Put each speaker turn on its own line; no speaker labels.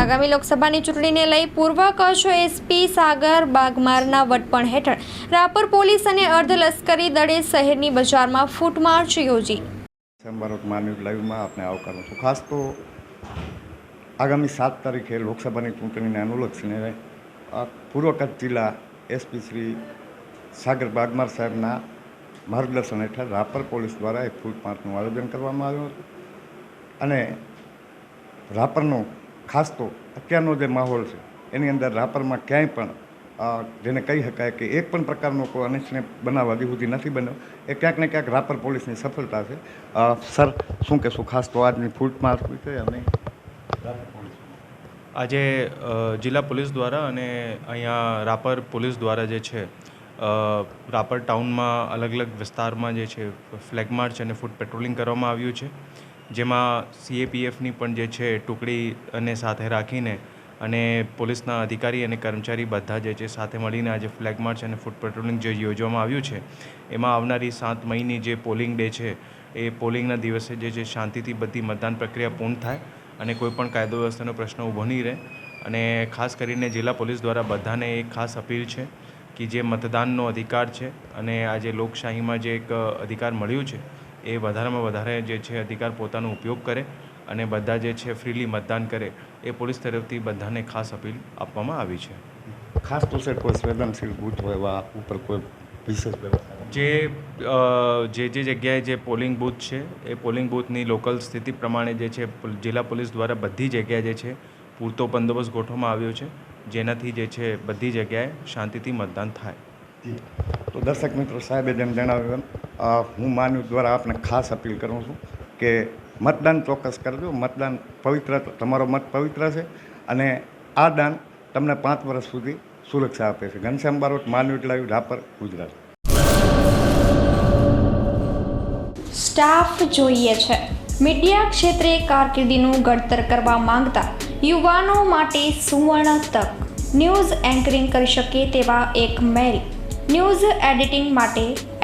આગામી લોકસભાની ચૂંટણીને લઈ પૂર્વ કચ્છ એસપી સાગર બાગમારના વડપણ હેઠળ રાપર પોલીસ અને અર્ધલશ્કરી દળે શહેરની બજારમાં ફૂટમાર્ચ યોજી.
ભારત માન્યુ લાઈવમાં આપને આવકારું છું. ખાસ તો આગામી સાત તારીખે લોકસભાની ચૂંટણીને અનુલક્ષીને પૂર્વ કચ્છ જિલ્લા એસપી શ્રી સાગર બાગમાર સાહેબના માર્ગદર્શન હેઠળ રાપર પોલીસ દ્વારા એક ફૂડ માર્ચનું આયોજન કરવામાં આવ્યું હતું. અને રાપરનો ખાસ તો અત્યારનો જે માહોલ છે, એની અંદર રાપરમાં ક્યાંય પણ જેને કહી શકાય કે એક પણ પ્રકારનો કોઈ અનિચ્છને બનાવ હજી સુધી નથી બન્યો. એ ક્યાંક ને ક્યાંક રાપર પોલીસની સફળતા છે. સર, શું કહેશું? ખાસ તો આજની ફૂડ માર્ક વિશે અને
આજે જિલ્લા પોલીસ દ્વારા અને અહીંયા રાપર પોલીસ દ્વારા જે છે રાપર ટાઉનમાં અલગ અલગ વિસ્તારમાં જે છે, ફ્લેગ માર્ચ અને ફૂટ પેટ્રોલિંગ કરવામાં આવ્યું છે. જેમાં સીએપીએફની પણ જે છે, ટુકડી અને સાથે રાખીને અને પોલીસના અધિકારી અને કર્મચારી બધા જે છે, સાથે મળીને આજે ફ્લેગ માર્ચ અને ફૂટ પેટ્રોલિંગ જે યોજવામાં આવ્યું છે, એમાં આવનારી સાત મઈની જે પોલિંગ ડે છે, એ પોલિંગના દિવસે જે છે, શાંતિથી બધી મતદાન પ્રક્રિયા પૂર્ણ થાય અને કોઈપણ કાયદો વ્યવસ્થાનો પ્રશ્ન ઊભો નહીં રહે. અને ખાસ કરીને જિલ્લા પોલીસ દ્વારા બધાને એક ખાસ અપીલ છે કે જે મતદાનનો અધિકાર છે અને આજે લોકશાહીમાં જે એક અધિકાર મળ્યું છે એ વધારેમાં વધારે જે છે અધિકાર પોતાનો ઉપયોગ કરે અને બધા જે છે ફ્રીલી મતદાન કરે એ પોલીસ તરફથી બધાને ખાસ અપીલ આપવામાં આવી છે.
ખાસ તો સર કોઈ સંવેદનશીલ બૂથ હોય એવા ઉપર કોઈ વિશેષ વ્યવસ્થા
જે જે જે જગ્યાએ જે પોલિંગ બૂથ છે એ પોલિંગ બૂથની લોકલ સ્થિતિ પ્રમાણે જે છે જિલ્લા પોલીસ દ્વારા બધી જગ્યાએ જે છે પૂરતો બંદોબસ્ત ગોઠવવામાં આવ્યો છે જેનાથી જે છે બધી જગ્યાએ શાંતિથી મતદાન થાય.
તો દર્શક મિત્રો સાહેબે જેમ જણાવ્યું એમ હું માન્યુ દ્વારા આપને ખાસ અપીલ કરું છું કે મતદાન ચોક્કસ કરજો. મતદાન પવિત્ર, તમારો મત પવિત્ર છે અને આ દાન તમને પાંચ વર્ષ સુધી સુરક્ષા આપે છે. ઘનશ્યામ બારોટ, માનવી લાઈવ, રાપર, ગુજરાત.
સ્ટાફ જોઈએ છે. મીડિયા ક્ષેત્રે કારકિર્દીનું ઘડતર કરવા માંગતા યુવાનો માટે સુવર્ણ તક. ન્યૂઝ એન્કરિંગ કરી શકે તેવા એક મેલ ન્યૂઝ એડિટિંગ માટે